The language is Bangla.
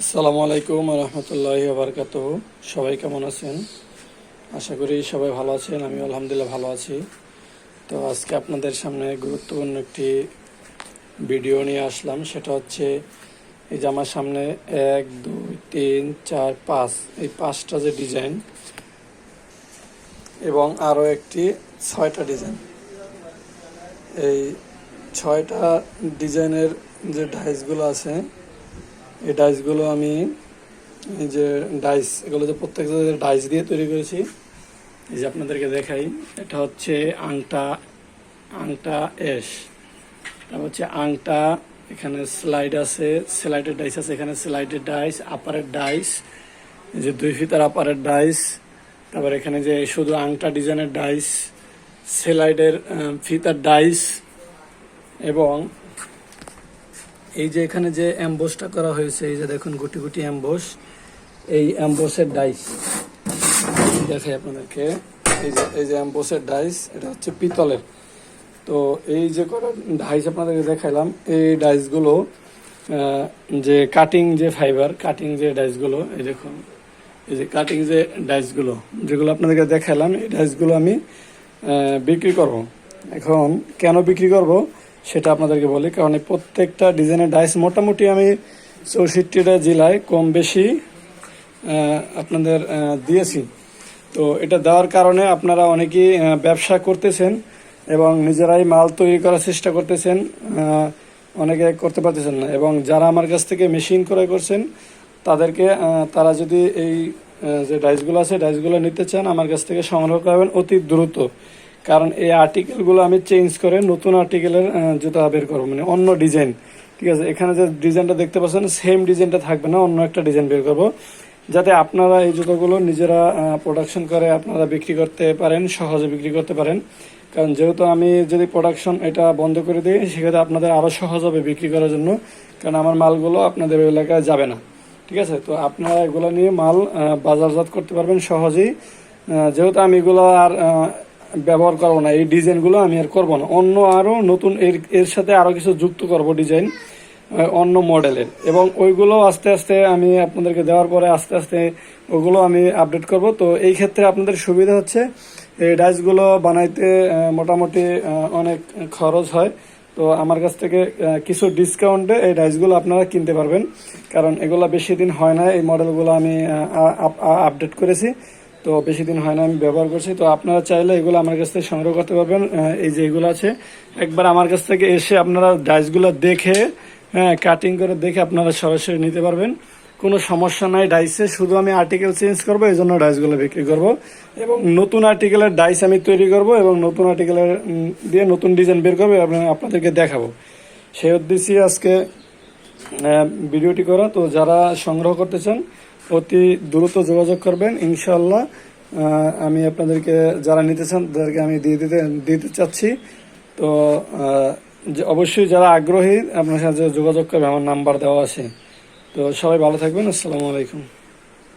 আসসালামু আলাইকুম রহমতুল্লাহ বারকাত সবাই কেমন আছেন? আশা করি সবাই ভালো আছেন আমি আলহামদুলিল্লাহ ভালো আছি। তো আজকে আপনাদের সামনে গুরুত্বপূর্ণ একটি ভিডিও নিয়ে আসলাম, সেটা হচ্ছে এই যে আমার সামনে এক, দুই, তিন, চার, পাঁচ, এই পাঁচটা যে ডিজাইন এবং আরও একটি ছয়টা ডিজাইন। এই ছয়টা ডিজাইনের যে ডাইসগুলো আছে এই ডাইসগুলো আমি এই যে ডাইস, এগুলো যে প্রত্যেকটা ডাইস দিয়ে তৈরি করেছি, এই যে আপনাদেরকে দেখাই, এটা হচ্ছে আংটা আংটা এস। তারপর হচ্ছে আংটা, এখানে স্লাইড আছে, স্লাইডের ডাইস আছে, এখানে স্লাইডের ডাইস, আপারের ডাইস, এই যে দুই ফিতার আপারের ডাইস, তারপর এখানে যে শুধু আংটা ডিজাইনের ডাইস, স্লাইডের ফিতার ডাইস, এবং এই যে এখানে যে অ্যাম্বোসটা করা হয়েছে, এই যে দেখুন গুটি গুটি অ্যাম্বোস, এই অ্যাম্বোসের ডাইস। দেখাই আপনাদেরকে। এই যে এই যে অ্যাম্বোসের ডাইস, এটা হচ্ছে পিতলের। তো এই যে কটা ডাইস আপনাদেরকে দেখাইলাম, এই ডাইসগুলো যে কাটিং যে ফাইবার, কাটিং যে ডাইসগুলো, এই দেখুন, এই যে কাটিং যে ডাইসগুলো, যেগুলো আপনাদেরকে দেখাইলাম, এই ডাইসগুলো আমি বিক্রি করব। এখন কেন বিক্রি করব? সেটা আপনাদেরকে বলি, কারণ প্রত্যেকটা ডিজাইনের ডাইস মোটামুটি আমি চৌষট্টিটা জেলায় কম বেশি আপনাদের দিয়েছি। তো এটা দেওয়ার কারণে আপনারা অনেকেই ব্যবসা করতেছেন এবং নিজেরাই মাল তৈরি করার চেষ্টা করতেছেন অনেকে করতে পারতেছেন না। এবং যারা আমার কাছ থেকে মেশিন ক্রয় করছেন, তাদেরকে তারা যদি এই যে ডাইসগুলো আছে ডাইসগুলো নিতে চান, আমার কাছ থেকে সংগ্রহ করবেন অতি দ্রুত। কারণ এই আর্টিকেলগুলো আমি চেঞ্জ করে নতুন আর্টিকেলের জুতা বের করব মানে অন্য ডিজাইন ঠিক আছে? এখানে যে ডিজাইনটা দেখতে পাচ্ছেন সেম ডিজাইনটা থাকবে না, অন্য একটা ডিজাইন বের করব। যাতে আপনারা এই জুতোগুলো নিজেরা প্রোডাকশন করে আপনারা বিক্রি করতে পারেন, সহজে বিক্রি করতে পারেন। কারণ যেহেতু আমি যদি প্রোডাকশন এটা বন্ধ করে দিই, সেক্ষেত্রে আপনাদের আরও সহজ হবে বিক্রি করার জন্য, কারণ আমার মালগুলো আপনাদের এলাকায় যাবে না। ঠিক আছে? তো আপনারা এগুলো নিয়ে মাল বাজারজাত করতে পারবেন সহজেই। যেহেতু আমি এগুলো আর ব্যবহার করব না, এই ডিজাইনগুলো আমি আর করব না। অন্য আরও নতুন এর এর সাথে আরও কিছু যুক্ত করব ডিজাইন অন্য মডেলের। এবং ওইগুলো আস্তে আস্তে আমি আপনাদেরকে দেওয়ার পরে আস্তে আস্তে ওগুলো আমি আপডেট করব। তো এই ক্ষেত্রে আপনাদের সুবিধা হচ্ছে, এই ডাইসগুলো বানাইতে মোটামুটি অনেক খরচ হয়। তো আমার কাছ থেকে কিছু ডিসকাউন্টে এই ডাইসগুলো আপনারা কিনতে পারবেন। কারণ এগুলো বেশি দিন হয় না, এই মডেলগুলো আমি আপডেট করেছি। তো বেশি দিন হয় না, আমি ব্যবহার করছি। তো আপনারা চাইলে এগুলো আমার কাছ থেকে সংগ্রহ করতে পারবেন। এই যে এগুলো আছে, একবার আমার কাছ থেকে এসে আপনারা ডাইসগুলো দেখে হ্যাঁ কাটিং করে দেখে আপনারা সরাসরি নিতে পারবেন। কোনো সমস্যা নাই ডাইসে, শুধু আমি আর্টিকেল চেঞ্জ করব, এই জন্য ডাইসগুলো বিক্রি করব। এবং নতুন আর্টিকেলের ডাইস আমি তৈরি করব এবং নতুন আর্টিকেলের দিয়ে নতুন ডিজাইন বের করব আপনাদেরকে দেখাবো। সেই উদ্দেশ্যে আজকে ভিডিওটি করা। তো যারা সংগ্রহ করতে চান অতি দ্রুত যোগাযোগ করবেন ইনশাল্লাহ আমি আপনাদেরকে যারা নিতে চান তাদেরকে আমি দিয়ে দিতে দিতে চাচ্ছি। তো অবশ্যই যারা আগ্রহী, আপনার সাথে যোগাযোগ করবে, আমার নাম্বার দেওয়া আছে। তো সবাই ভালো থাকবেন, আসসালামু আলাইকুম।